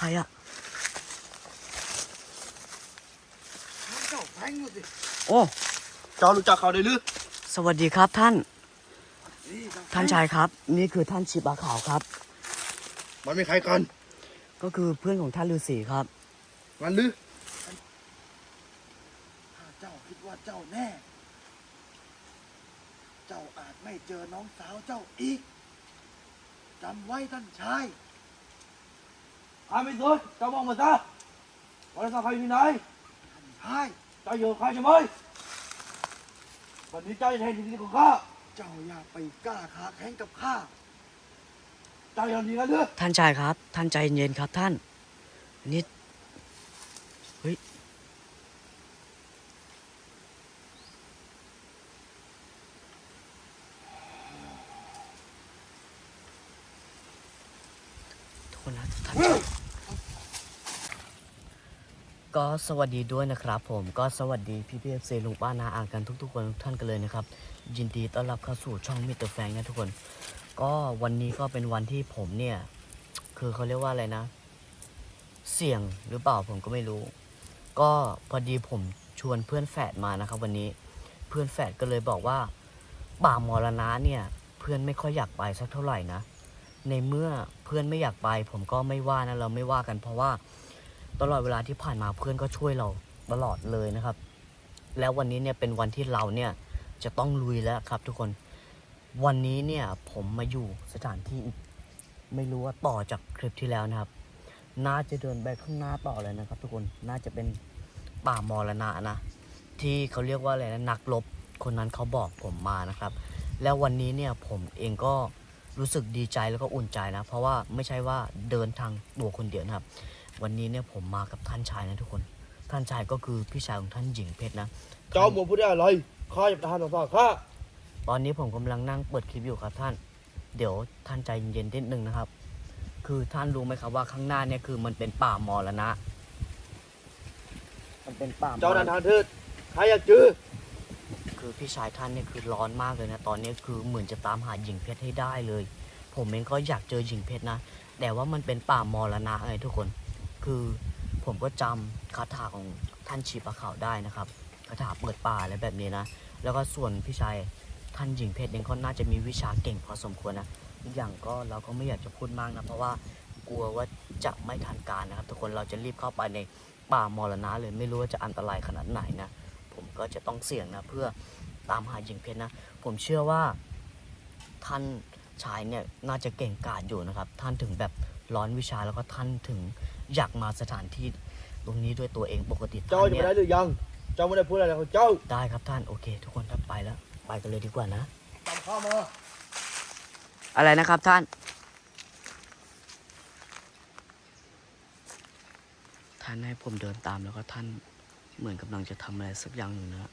ใครอะเจ้าแทงดูสิโอ้ เจ้ารู้จักเขาได้หรือสวัสดีครับท่านนี่เจ้ท่านชายครับ นี่คือท่านชิบะขาวครับ มันมีใครกัน ก็คือเพื่อนของท่านฤาษีครับงั้นหรือถ้าเจ้าคิดว่าเจ้าแน่ เจ้าอาจไม่เจอน้องสาวเจ้าอีกจำไว้ท่านชาย ข้าไม่สนเจ้ามองมาซะวันนี้ใครอยู่ไหนท่านชายเจ้าอยู่กับข้าใช่ไหมวันนี้เจ้าจะเห็นดีของข้าเจ้าอย่าไปกล้าขาแข็งกับข้าเจ้าอย่างนี้กันเถอะท่านชายครับ ท่านใจเย็นๆครับท่านอันนี้เฮ้ย ทุกคนนะท่านชาย ก็สวัสดีด้วยนะครับผมก็สวัสดีพี่พีเอฟซีลุงป้านาอ่านกันทุกๆคนทุกท่านกันเลยนะครับ ยินดีต้อนรับเข้าสู่ช่องมิเตอร์แฟงนะทุกคน ก็วันนี้ก็เป็นวันที่ผมเนี่ย คือเขาเรียกว่าอะไรนะ เสี่ยงหรือเปล่าผมก็ไม่รู้ ก็พอดีผมชวนเพื่อนแฝดมานะครับ วันนี้เพื่อนแฝดก็เลยบอกว่าป่ามรณะเนี่ย เพื่อนไม่ค่อยอยากไปสักเท่าไหร่นะ ในเมื่อเพื่อนไม่อยากไป ผมก็ไม่ว่านะเราไม่ว่ากันเพราะว่า ตลอดเวลาที่ผ่านมาเพื่อนก็ช่วยเราตลอดเลยนะครับ แล้ววันนี้เนี่ยเป็นวันที่เราเนี่ยจะต้องลุยแล้วครับทุกคน วันนี้เนี่ยผมมาอยู่สถานที่อีกไม่รู้ว่าต่อจากคลิปที่แล้วนะครับ น่าจะเดินไปข้างหน้าต่อเลยนะครับ ทุกคน น่าจะเป็นป่ามรณะนะ ที่เขาเรียกว่าอะไรนะนักรบคนนั้นเขาบอกผมมานะครับ แล้ววันนี้เนี่ยผมเองก็รู้สึกดีใจแล้วก็อุ่นใจนะ เพราะว่าไม่ใช่ว่าเดินทางตัวคนเดียวนะครับ วันนี้เนี่ยผมมากับท่านชายนะทุกคน ท่านชายก็คือพี่ชายของท่านหญิงเพชรนะ เจ้าหมูพูดได้อะไรข้าจะทานต่อข้าตอนนี้ผมกำลังนั่งเปิดคลิปอยู่ครับท่าน เดี๋ยวท่านใจเย็นๆนิดนึงนะครับ คือท่านรู้ไหมครับว่าข้างหน้าเนี่ยคือมันเป็นป่ามรณะมันเป็นป่ามรเจ้านันณะทานเถิดข้าอยากจื้อคือพี่ชายท่านเนี่ยคือร้อนมากเลยนะตอนนี้คือเหมือนจะตามหาหญิงเพชรให้ได้เลย ผมเองก็อยากเจอหญิงเพชรนะ แต่ว่ามันเป็นป่ามรณะไงทุกคน คือผมก็จำคาถาของท่านชีปะขาวได้นะครับคาถาเปิดป่าอะไรแบบนี้นะ แล้วก็ส่วนพี่ชายท่านหญิงเพชรเองก็น่าจะมีวิชาเก่งพอสมควรนะอีกอย่างก็เราก็ไม่อยากจะพูดมากนะเพราะว่ากลัวว่าจะไม่ทันการนะครับ ทุกคนเราจะรีบเข้าไปในป่ามรณะเลยไม่รู้ว่าจะอันตรายขนาดไหนนะผมก็จะต้องเสี่ยงนะเพื่อตามหาหญิงเพชรนะ ผมเชื่อว่าท่านชายเนี่ยน่าจะเก่งกาจอยู่นะครับ ท่านถึงแบบร้อนวิชาแล้วก็ท่านถึง อยากมาสถานที่ตรงนี้ด้วยตัวเองปกติเจ้าท่านจะเนี่ไม่ยได้หรือยัง เจ้าไม่ได้พูดอะไรของเจ้าได้ครับท่านโอเค ทุกคนถ้าไปแล้ว ไปกันเลยดีกว่านะ ตามข้ามาอะไรนะครับท่าน ท่านให้ผมเดินตามแล้วก็ท่านเหมือนกำลังจะทำอะไรสักอย่างหนึ่งนะ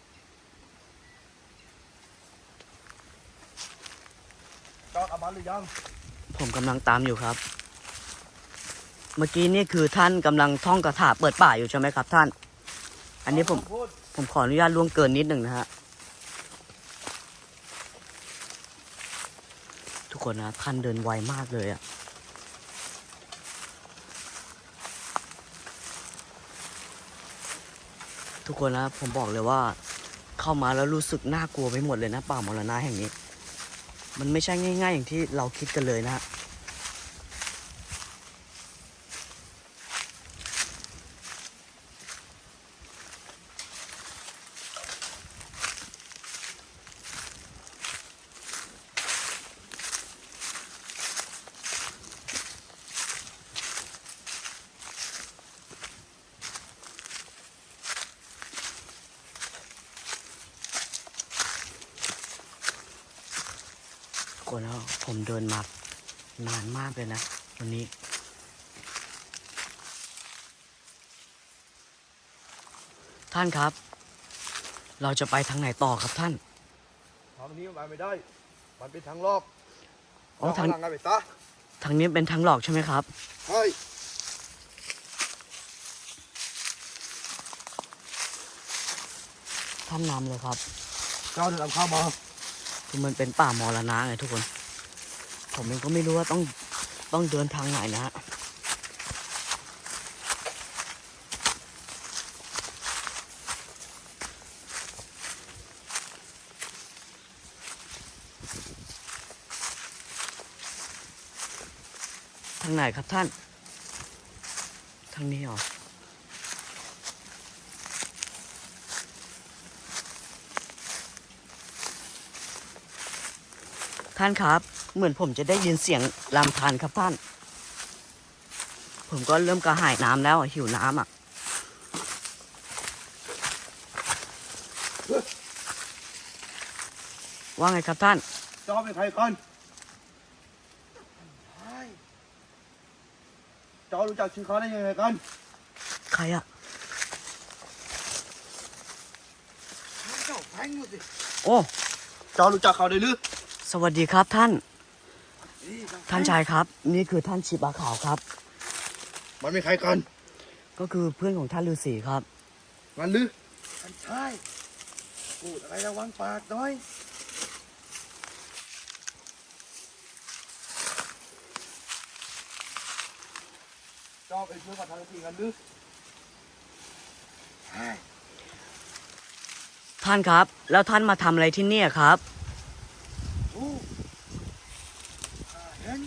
เจ้ากลับบ้านหรือยัง ผมกำลังตามอยู่ครับ เมื่อกี้นี่คือท่านกำลังท่องคาถาเปิดป่าอยู่ใช่ไหมครับ ท่าน อันนี้ผมผมขออนุญาตล่วงเกินนิดหนึ่งนะฮะทุกคนนะท่านเดินไวมากเลยอะทุกคนนะผมบอกเลยว่า เข้ามาแล้วรู้สึกน่ากลัวไปหมดเลยนะป่ามรณะแห่งนี้ มันไม่ใช่ง่าย ๆ อย่างที่เราคิดกันเลยนะฮะ คนแล้วผมเดินมานานมากเลยนะ วันนี้ ท่านครับ เราจะไปทางไหนต่อครับท่าน ทางนี้มันไปไม่ได้ มันเป็นทางลอกอ๋อทางเจ้หลังไปซะทางนี้เป็นทางหลอกใช่ไหมครับใช่ท่านนำเลยครับ เจ้าเดินตามข้ามา คือมันเป็นป่ามอละไงทุกคน ผมเองก็ไม่รู้ว่าต้องต้องเดินทางไหนนะฮะทางไหนครับท่าน ทางนี้หรอ ท่านครับ เหมือนผมจะได้ยินเสียงลำธารครับท่าน ผมก็เริ่มกระหายน้ำแล้วอะหิวน้ำอะว่าไงครับท่านเจ้าเป็นใครกันใช่เจ้ารู้จักชื่อเขาได้ยังไงกัน ใครอะเจ้าแฟงอยู่สิโอ้เจ้ารู้จักเขาได้หรือ สวัสดีครับท่านนี่เจ้แฟรงท่านชายครับ นี่คือท่านชิบะขาวครับ มันเป็นใครกัน ก็คือเพื่อนของท่านฤาษีครับงั้นหรือท่านชายพูดอะไรระวังปากหน่อย เจ้าเป็นเพื่อนกับทางทีกันหรือใช่ท่านครับ แล้วท่านมาทำอะไรที่เนี่ยครับ โอ้ข้าเห็น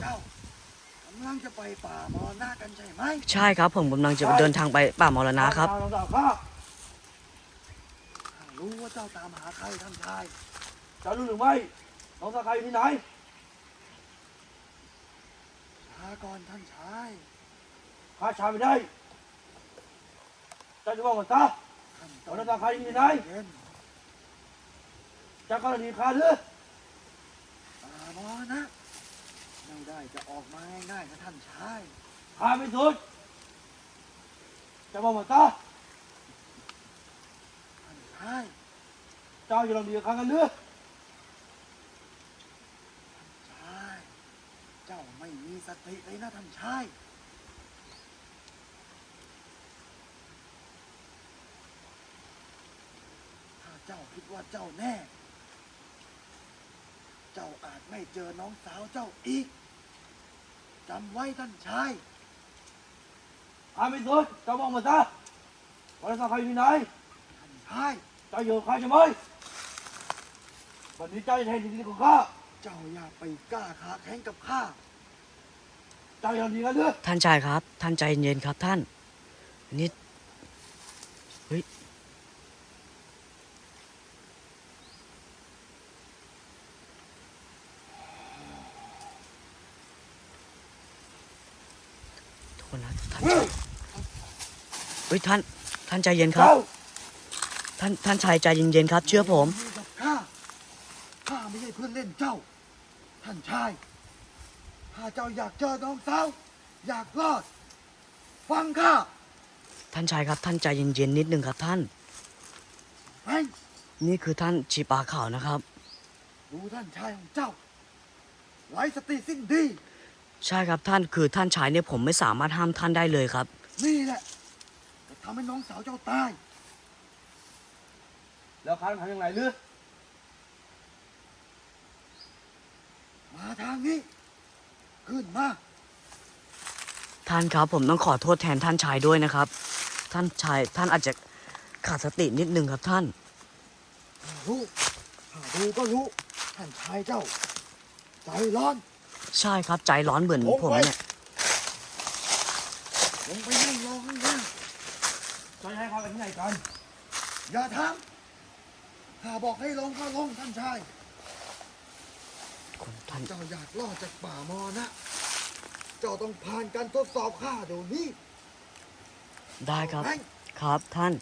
เจ้ากำ ลังจะไปป่ามรณะกันใช่ไหมใช่ครับ ผมกำลังจะเดินทางไปป่ามรณะครับน้องสาวข้าข้ารู้ว่าเจ้าตามหาใครท่านชายเจ้ารู้หรือไม่น้องสาวข้าอยู่ที่ไหนช้าก่อนท่านชายข้าช้าไม่ได้เจ้าจะบอกมาซะน้องสาวข้าอยู่ที่ไหนเจ้ากรณีข้าหรือป่ามรณะ ไม่ได้จะออกมาง่ายๆนะท่านชายข้าไม่สุดจะบอกมาซะใช่เจ้าอยู่ลำเดียวกันกันหรือใช่เจ้าไม่มีสติเลยนะท่านชายถ้าเจ้าคิดว่าเจ้าแน่ เจ้าอาจไม่เจอน้องสาวเจ้าอีก จำไว้ท่านชายอาไม่สุดเจ้าบอกมาซะวันสักใครอยู่ไหนท่านชายเจ้าอยู่กับข้าใช่ไหมวันนี้เจ้าจะแทนที่ดีของข้าเจ้าอย่าไปกล้าขาแข็งกับข้าเจ้าอย่าดีกันเถอะท่านชายครับ ท่านใจเย็นครับท่าน นี่เฮ้ย โทษนะท่านเฮ้ยท่านท่านใจเย็นครับ เจ้าท่านท่านชายใจเย็นๆครับ เชื่อผม ยู่กับข้าข้าไม่ใช่เพื่อนเล่นเจ้า ท่านชายถ้าเจ้าอยากเจอน้องสาวอยากรอด ฟังข้าท่านชายครับ ท่านใจเย็นๆนิดนึงครับ ท่านไอ้นี่คือท่านชีปาขาวนะครับ ดูท่านชายของเจ้าไร้สติสิ้นดี ใช่ครับท่านคือท่านชายเนี่ยผมไม่สามารถห้ามท่านได้เลยครับ นี่แหละจะ ทำให้น้องสาวเจ้าตาย แล้วข้าต้องทำยังไงลือมาทางนี้ ขึ้นมา ท่านครับ ผมต้องขอโทษแทนท่านชายด้วยนะครับ ท่านชายท่านอาจจะขาดสตินิดนึงครับท่าน รู้ถ้าดูก็รู้ท่านชายเจ้า ใจร้อนใช่ครับใจร้อนเหมือนโอ้ยผมเนี่ย ลงไปนั่งรอข้างล่าง จะให้เขาไปที่ไหนกัน อย่าทำถ้าบอกให้ลงก็ลงท่านชาย คนท่านเจ้าอยากรอดจากป่ามอนะ เจ้าต้องผ่านการทดสอบข้าเดี๋ยวนี้ได้ครับแม่งครับท่าน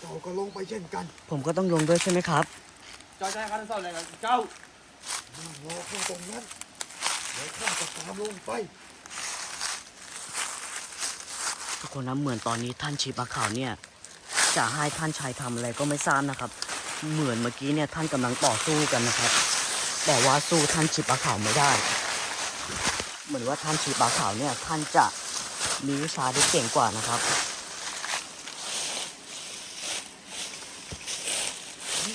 เจ้าก็ลงไปเช่นกันผมก็ต้องลงด้วยใช่ไหมครับเจ้าจะให้การทดสอบอะไรกันเจ้านั่งรอข้าตรงนั้นเดี๋ยวข้าจะตามลงไป ทุกคนนะเหมือนตอนนี้ท่านชีปะขาวเนี่ยจะให้ท่านชายทำอะไรก็ไม่ทราบนะครับ เหมือนเมื่อกี้เนี่ยท่านกำลังต่อสู้กันนะครับ แต่ว่าสู้ท่านชีปะขาวไม่ได้ เหมือนว่าท่านชีปะขาวเนี่ยท่านจะมีวิชาที่เก่งกว่านะครับ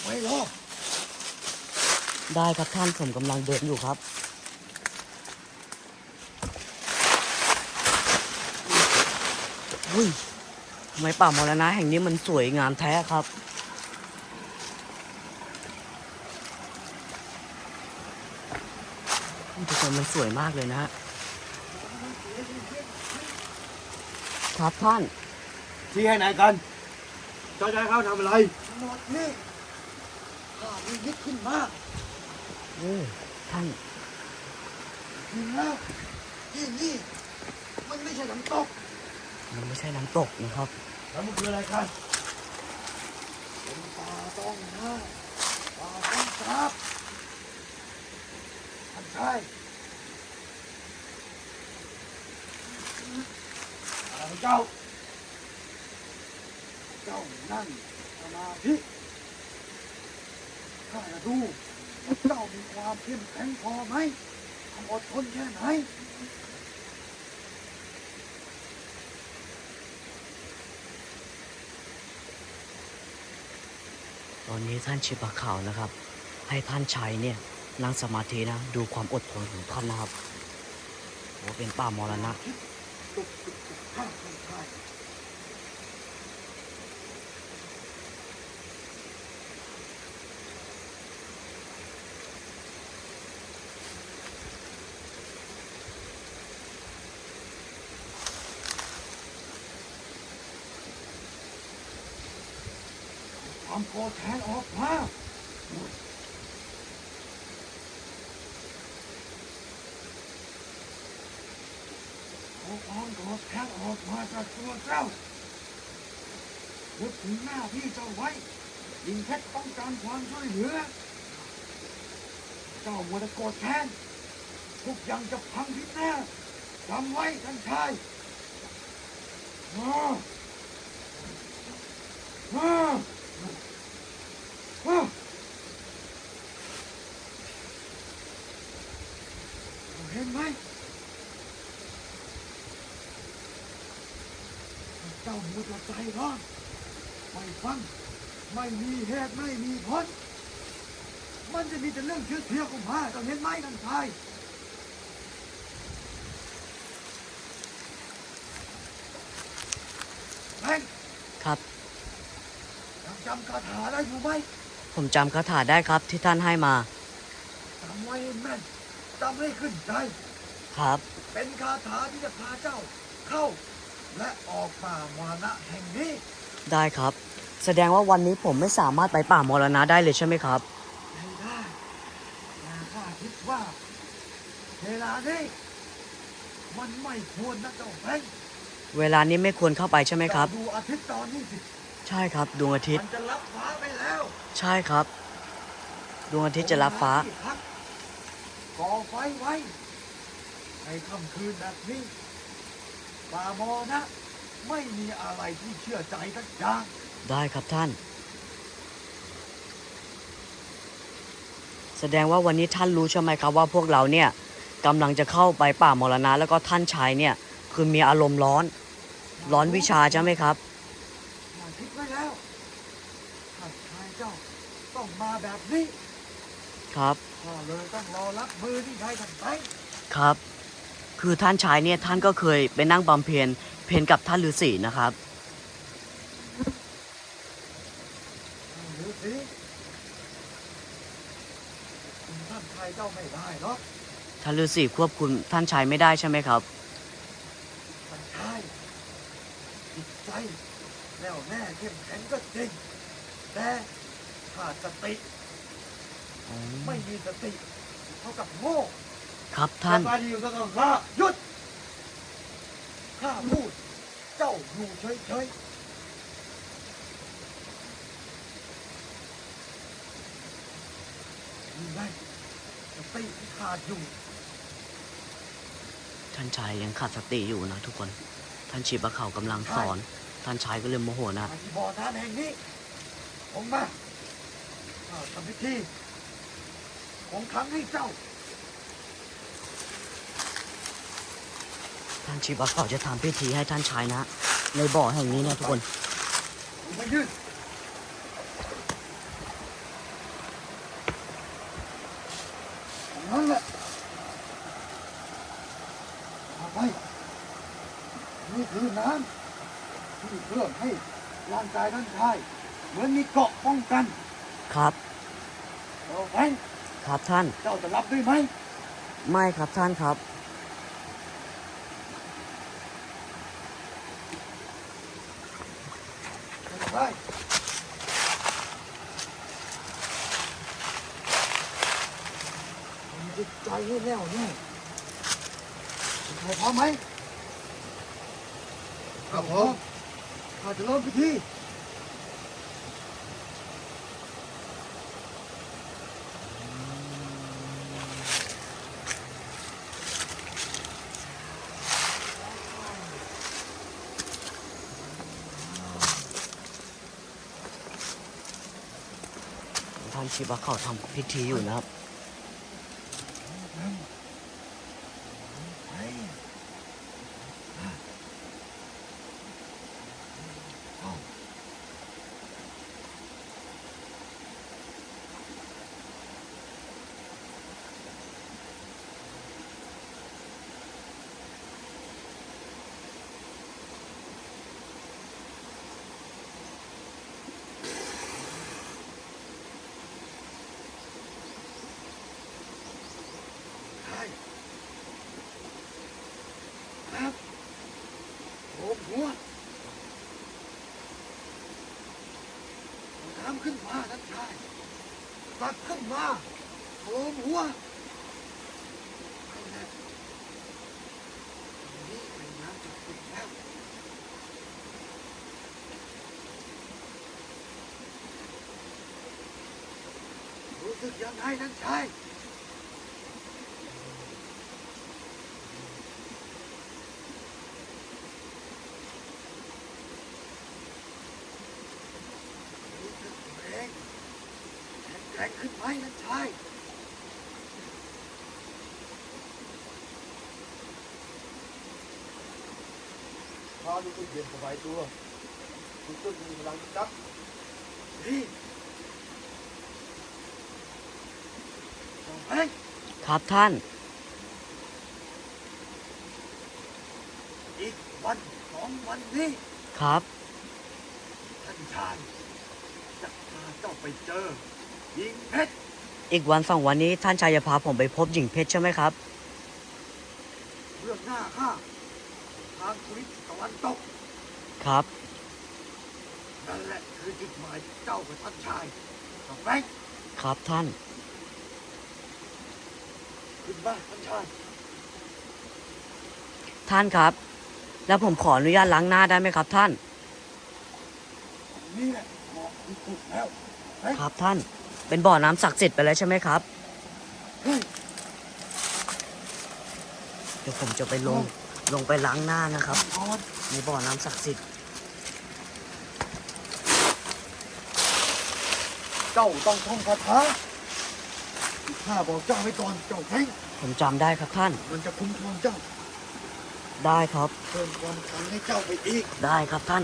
ไปรอได้ครับท่านผมกำลังเดินอยู่ครับ อุ้ยทำไมป่ามรณะแห่งนี้มันสวยงามแท้ครับ ทุกคนมันสวยมากเลยนะฮะครับท่านที่ให้ไหนกันเจ้าจะให้เขาทำอะไรหมดนี่ข้ามียึดขึ้นมาโอ้ท่านจริงแล้วที่นี่มันไม่ใช่น้ำตก มันไม่ใช่น้ำตกนะครับ แล้วมันคืออะไรกันเป็นป่าต้องห้าป่าต้องสาบท่านชายอะไรของเจ้า เจ้านั่งสมาธิข้าจะดูว่าเจ้ามีความเข้มแข็งพอไหมความอดทนแค่ไหน ตอนนี้ท่านชิบะขาวนะครับ ให้ท่านชัยเนี่ยนั่งสมาธินะดูความอดทนของท่านนะครับโอ้เป็นป่ามรณะ ตุกตุกตุกข้าท่านชาย ความโกรธแค้นออกมาเอาความโกรธแค้นออกมาจากตัวเจ้านึกถึงหน้าที่เจ้าไว้ยิงแค่ต้องการความช่วยเหลือ เจ้ามัวแต่โกรธแค้นทุกอย่างจะพังพินาศจำไว้ท่านชายมามา อ้าวเห็นไหม เจ้ามุดใจร้อนไม่ฟัง ไม่มีเหตุไม่มีผล มันจะมีแต่เรื่องเชื่อเทียวของพาเจ้าเห็นไหมท่านชายแบงค์ครับ ยังจำคาถาได้อยู่ไหมผมจำคาถาได้ครับที่ท่านให้มาจำไว้ให้แม่นจำให้ขึ้นใจ ครับ เป็นคาถาที่จะพาเจ้าเข้า และออกป่ามรณะแห่งนี้ได้ครับ แสดงว่าวันนี้ผมไม่สามารถไปป่ามรณะได้เลยใช่ไหมครับ ไม่ได้แต่ข้าคิดว่า เวลานี้มันไม่ควรนะเจ้าแบงค์เวลานี้ไม่ควรเข้าไปใช่ไหมครับเจ้าดูอาทิตย์ตอนนี้สิใช่ครับดวงอาทิตมัย์ นจะรับฟ้าไปแล้วใช่ครับ ดวงอาทิตย์จะรับฟ้าที่พักก่อไฟไว้ในค่ำคืนแบบนี้ ป่ามอนะ ไม่มีอะไรที่เชื่อใจสักอย่างได้ครับท่าน แสดงว่าวันนี้ท่านรู้ใช่ไหมครับว่าพวกเราเนี่ยกำลังจะเข้าไปป่ามรณะแล้วก็ท่านชายเนี่ย คือมีอารมณ์ร้อน ร้อนวิชาใช่ไหมครับอย่าคิดไว้แล้วท่านชายเจ้าต้องมาแบบนี้ครับก็เลยต้องรอรับมือที่ชายท่านไป ครับ คือท่านชายเนี่ยท่านก็เคยไปนั่งบำเพ็ญเพนกับท่านฤาษีนะครับหรือสิคุณท่านชายเจ้าไม่ได้หรอกท่านฤาษีควบคุมท่านชายไม่ได้ใช่ไหมครับ ท่านชายจิตใจแน่วแน่เข้มแข็งก็จริง แต่ขาดสติ ไม่มีสติเท่ากับโง่ ครับท่านจะมาดีอยู่กับข้าหยุดข้าพูด เจ้าอยู่เฉยๆนี่ไงสติที่ขาดอยู่ ท่านชายยังขาดสติอยู่นะทุกคน ท่านชีบะเขากำลังสอน ท่านชายก็เลยโมโหนะ มาที่บ่อน้ำแห่งนี้องค์มาข้าทำพิธีของครั้งให้เจ้า ท่านชีบะเขาจะทำพิธีให้ท่านชายนะ ในบ่อแห่งนี้นะทุกคนมายืนนั่นแหละเอาไปนี่คือน้ำที่เพื่อให้ร่างกายท่านชายเหมือนมีเกราะป้องกัน ครับเอาไปครับท่าน เจ้าจะรับด้วยไหม ไม่ครับท่านครับ ใช่มีจิตใจให้แน่วแน่คุณชาพร้อมไหมครับพร้อมข้าจะเริ่มพิธี ท่านคิดว่าเขาทำพิธีอยู่นะครับ ใช่ครับโอ้หัวเอาน้ำขึ้นมาท่านชาย ตักขึ้นมาโอ้หัวเอาละนี่เป็นน้ำจากติดแล้วรู้สึกยังไงท่านชาย รู้สึกตัวเองแข็งแกร่งขึ้นไหมนั่นชาย ข้ารู้สึกเย็นสบายตัวรู้สึกมีพลังจับนี่สองเพลงครับท่าน อีกวันสองวันนี้ครับ ท่านชายจะพาเจ้าไปเจอยิงเพชรอีกวันสองวันนี้ท่านชายจะพาผมไปพบหญิงเพชรใช่ไหมครับ เรื่องหน้าข้าทางทวิตตะ วันตกครับนั่นแหละคือจุดหมายเจ้ากับท่านชายกับแบงค์ครับท่าน ขึ้นมาท่านชายท่านครับ แล้วผมขออนุญาตล้างหน้าได้ไหมครับท่าน นี่แหละเหมาะที่สุดแล้วเฮ้ยครับท่าน เป็นบ่อน้ำศักดิ์สิทธิ์ไปแล้วใช่ไหมครับ เฮ้ย เดี๋ยวผมจะไปลง ลงไปล้างหน้านะครับนอนในบ่อน้ำศักดิ์สิทธิ์เจ้าต้องท่องคาถาที่ข้าบอกเจ้าไว้ก่อนเจ้าเพ่งผมจำได้ครับท่าน มันจะคุ้มครองเจ้า ได้ครับ เพิ่มความขลังให้เจ้าไปอีก ได้ครับท่าน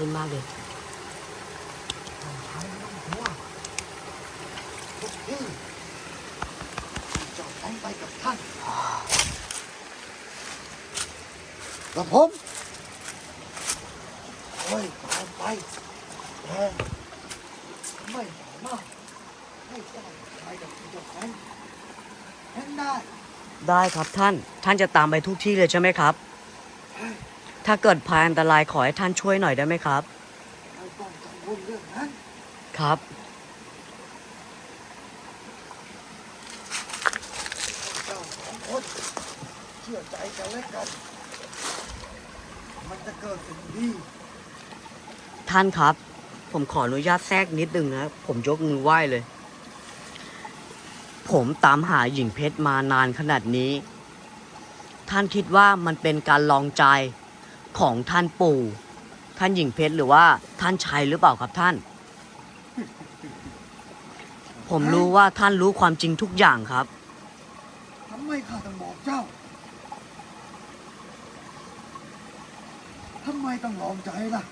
ชื่นมากเลยท่านชายไม่ต้องกลัวทุกที่เจ้าต้องไปกับท่านกับผมค่อยตามไปแต่ไม่สามารถให้เจ้าชายกับเจ้าแฟนเห็นได้ ได้ครับท่าน ท่านจะตามไปทุกที่เลยใช่ไหมครับเฮ้ย ถ้าเกิดภัยอันตรายขอให้ท่านช่วยหน่อยได้ไหมครับ ไม่ต้องกังวลเรื่องนั้น ครับ เจ้าสองคนเชื่อใจกันและกัน มันจะเกิดสิ่งดี ท่านครับ ผมขออนุญาตแทรกนิดนึงนะ ผมยกมือไหว้เลย ผมตามหาหญิงเพชรมานานขนาดนี้ ท่านคิดว่ามันเป็นการลองใจ ของท่านปู่ ท่านหญิงเพชรหรือว่าท่านชัยหรือเปล่าครับท่าน ผมรู้ว่าท่านรู้ความจริงทุกอย่างครับ ทำไมข้าต้องบอกเจ้า ทำไมต้องลองใจล่ะ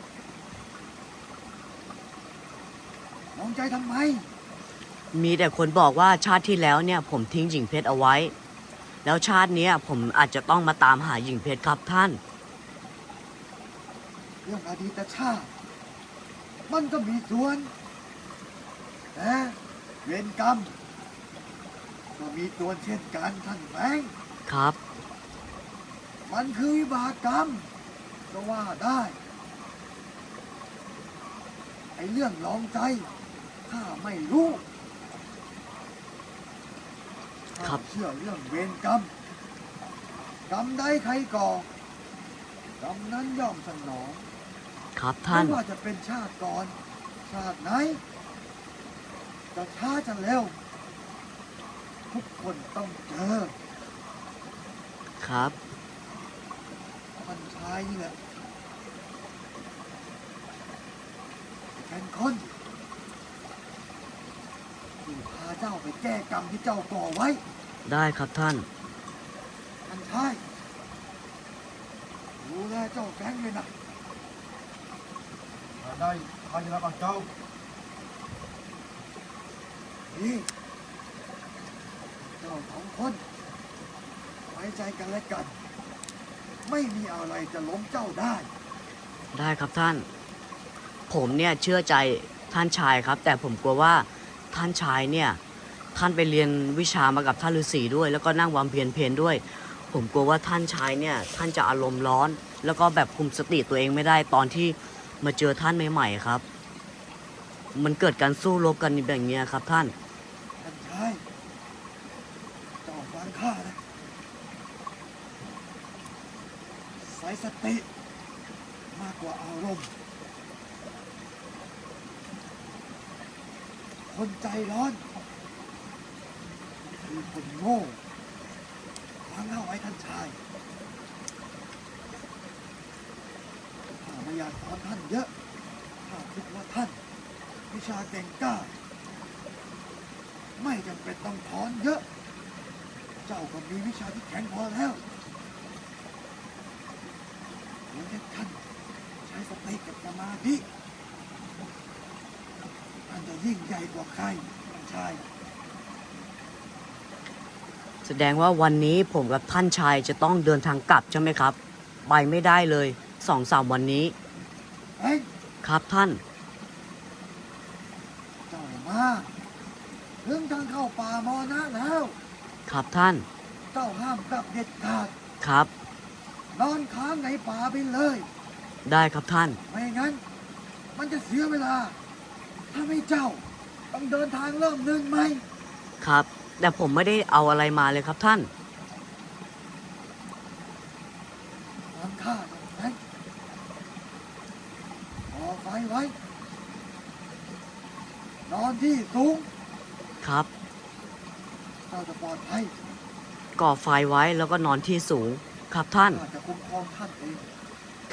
ลองใจทำไม มีแต่คนบอกว่าชาติที่แล้วเนี่ย ผมทิ้งหญิงเพชรเอาไว้ แล้วชาติเนี้ยผมอาจจะต้องมาตามหาหญิงเพชรครับท่าน เรื่องอดีตชาติ มันก็มีส่วนแต่เวรกรรม ก็มีตัวเช่นกันท่านแบงค์ครับ มันคือวิบากกรรม ก็ว่าได้ ไอ้เรื่องลองใจข้าไม่รู้ครับข้าเชื่อเรื่องเวรกรรม กรรมใดใครก่อกรรมนั้นย่อมสนอง ครับไม่ท่านว่าจะเป็นชาติก่อน ชาติไหนจะช้าจะเร็ว ทุกคนต้องเจอครับท่านชายนี่แหละเป็นคนที่พาเจ้าไปแก้กรรมที่เจ้าก่อไว้ ได้ครับท่านท่านชายดูแลเจ้าแก๊งเลยนะ ได้ข้าจะรับเจ้านี่เจ้าสองคนไว้ใจกันและกัน ไม่มีอะไรจะล้มเจ้าได้ ได้ครับท่าน ผมเนี่ยเชื่อใจท่านชายครับ แต่ผมกลัวว่าท่านชายเนี่ยท่านไปเรียนวิชามากับท่านฤาษีด้วย แล้วก็นั่งวามเพียรเพนด้วย ผมกลัวว่าท่านชายเนี่ยท่านจะอารมณ์ร้อน แล้วก็แบบคุมสติตัวเองไม่ได้ตอนที่ มาเจอท่านใหม่ๆครับ มันเกิดการสู้รบกันแบบเนี้ยครับ ท่านท่านชายเจ้าฟังข้านะใส่สติมากกว่าอารมณ์คนใจร้อนคือคนโง่ฟังเอาไว้ท่านชาย ข้าไม่อยากสอนท่านเยอะข้าคิดว่าท่าน วิชาเก่งกล้า ไม่จำเป็นต้องถอนเยอะ เจ้าก็มีวิชาที่แข็งพอแล้วเพียงแค่ท่านใช้สติกับสมาธิท่านจะยิ่งใหญ่กว่าใครท่านชายแสดงว่าวันนี้ผมกับท่านชายจะต้องเดินทางกลับใช่ไหมครับ ไปไม่ได้เลย สองสามวันนี้ เฮ้ยครับท่าน เจ้ามาถึงทางเข้าป่ามอนะแล้ว ครับท่าน เจ้าห้ามกลับเด็ดขาด ครับ นอนค้างในป่าไปเลย ได้ครับท่าน ไม่งั้น มันจะเสียเวลา ถ้าไม่เจ้า ต้องเดินทางเริ่มหนึ่งไหม ครับ แต่ผมไม่ได้เอาอะไรมาเลยครับท่าน ตามข้าหน่อยนะก่อไฟไว้ นอนที่ สูงครับ เจ้าจะปลอดภัยก่อไฟไว้แล้วก็นอนที่สูง ครับท่าน ข้าจะคุ้มครองท่านเอง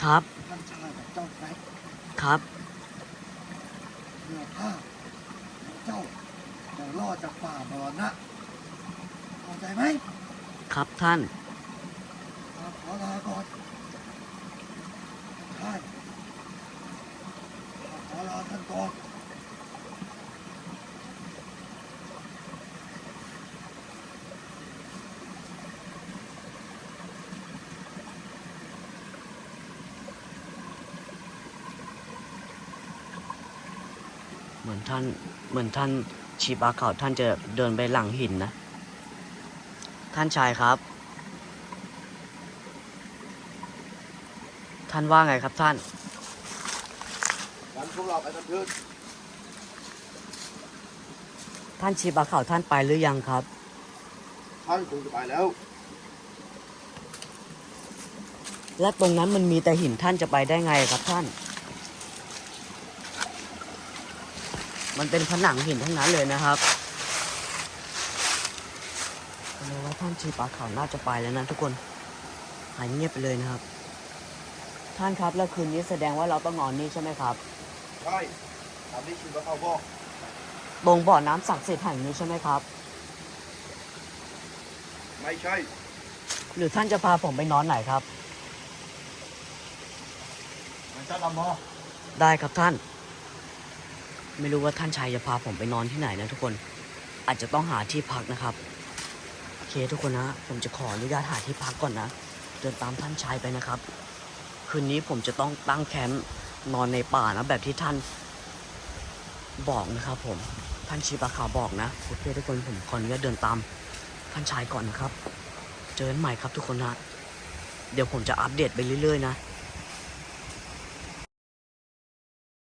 ครับ ท่านชายกับเจ้าแฟกครับเพื่อข้าเจ้าจะรอดจากป่ามรณะเข้าใจไหมครับท่าน ข้าขอลาก่อนท่านข้าขอลาท่านก่อน มือนท่าน เหมือนท่านชีบาเขาท่านจะเดินไปหลังหินนะ ท่านชายครับ ท่านว่าไงครับท่านงั้นพวกเราไปกันเถิดท่านชีบาเขาท่านไปหรือยังครับ ท่านคงจะไปแล้ว และตรงนั้นมันมีแต่หินท่านจะไปได้ไงครับท่าน มันเป็นผนังหินทั้งนั้นเลยนะครับแสดงว่าท่านชีปาเขาน่าจะไปแล้วนะทุกคน หายเงียบไปเลยนะครับ ท่านครับแล้วคืนนี้แสดงว่าเราต้องนอนนี่ใช่ไหมครับใช่ตามที่ชินว่าเขาบอกตรงบ่อน้ำศักดิ์สิทธิ์แห่งนี้ใช่ไหมครับ ไม่ใช่ หรือท่านจะพาผมไปนอนไหนครับมันจะลำมอได้ครับท่าน ไม่รู้ว่าท่านชายจะพาผมไปนอนที่ไหนนะทุกคน อาจจะต้องหาที่พักนะครับ โอเคทุกคนนะ ผมจะขออนุญาตหาที่พักก่อนนะ เดินตามท่านชายไปนะครับ คืนนี้ผมจะต้องตั้งแคมป์นอนในป่านะแบบที่ท่านบอกนะครับ ผม ท่านชีปะขาวบอกนะ โอเคทุกคนผมขออนุญาตเดินตามท่านชายก่อนนะครับ เจอกันใหม่ครับทุกคนนะ เดี๋ยวผมจะอัปเดตไปเรื่อยๆนะ